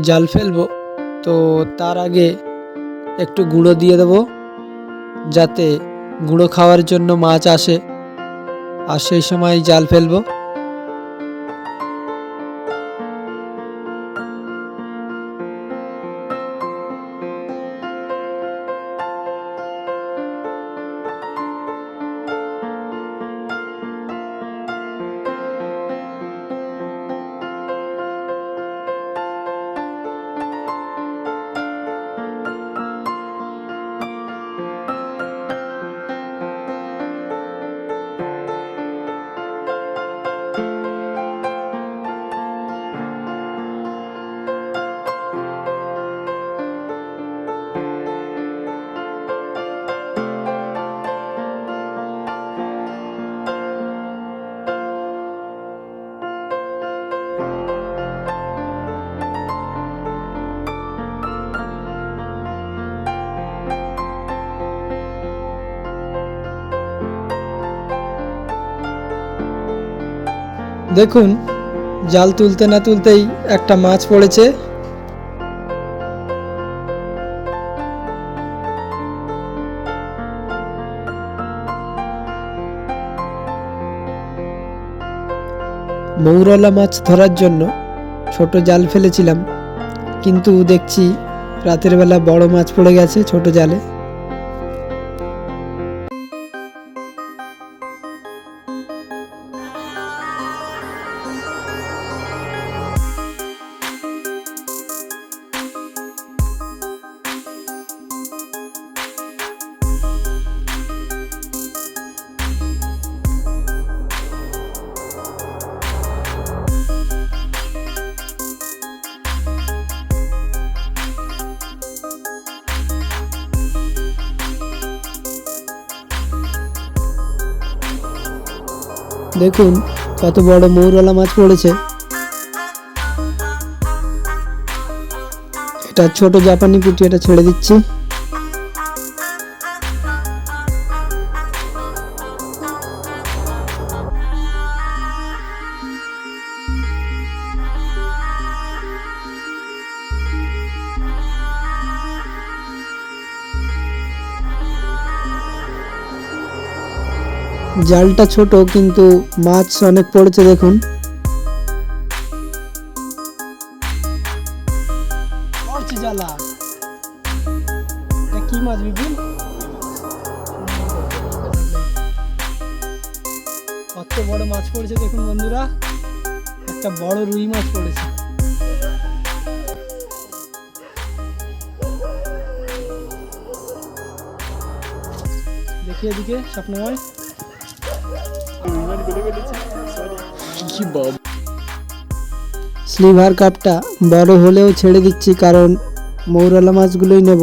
জাল ফেলব, তো তার আগে একটু গুঁড়ো দিয়ে দেবো যাতে গুঁড়ো খাওয়ার জন্য মাছ আসে। আর সেই সময় জাল ফেলব। দেখুন, জাল তুলতে না তুলতেই একটা মাছ পড়েছে। মৌরলা মাছ ধরার জন্য ছোট জাল ফেলেছিলাম, কিন্তু দেখছি রাতের বেলা বড় মাছ পড়ে গেছে ছোট জালে। দেখুন কত বড় মৌরলা মাছ পড়েছে। এটা ছোট জাপানি পুঁটি এটা ছেড়ে দিচ্ছি। জালটা ছোট, কিন্তু মাছ অনেক পড়েছে, দেখুন। বিপিন? কত বড় মাছ পড়েছে, দেখুন বন্ধুরা। একটা বড় রুই মাছ পড়েছে। দেখি এদিকে স্বপ্নময়। স্লিভার কাপটা বড় হলেও ছেড়ে দিচ্ছি কারণ মৌরালা মাছগুলোই নেব।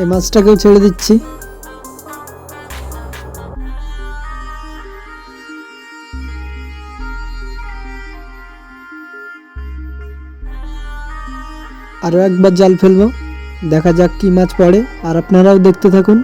এই মাছটাকেও ছেড়ে দিচ্ছি। আরও একবার জাল ফেলব। দেখা যাক কি মাছ পড়ে, আর আপনারাও দেখতে থাকুন।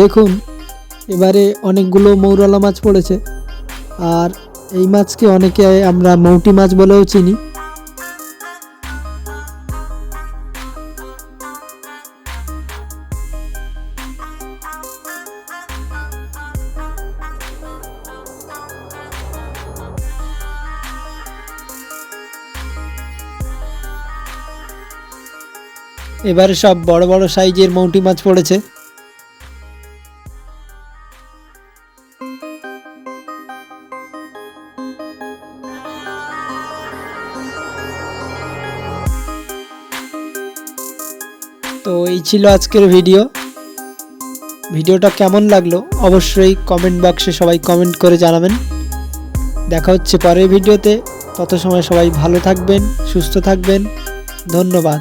দেখুন, এবারে অনেকগুলো মৌরলা মাছ পড়েছে। আর এই মাছকে অনেকে আমরা মৌটি মাছ বলেও চিনি। এবারে সব বড় বড় সাইজের মৌটি মাছ পড়েছে। তো এই ছিল আজকের ভিডিও। ভিডিওটা কেমন লাগল অবশ্যই কমেন্ট বক্সে সবাই কমেন্ট করে জানাবেন। দেখা হচ্ছে পরের ভিডিওতে। তত সময় সবাই ভালো থাকবেন, সুস্থ থাকবেন। ধন্যবাদ।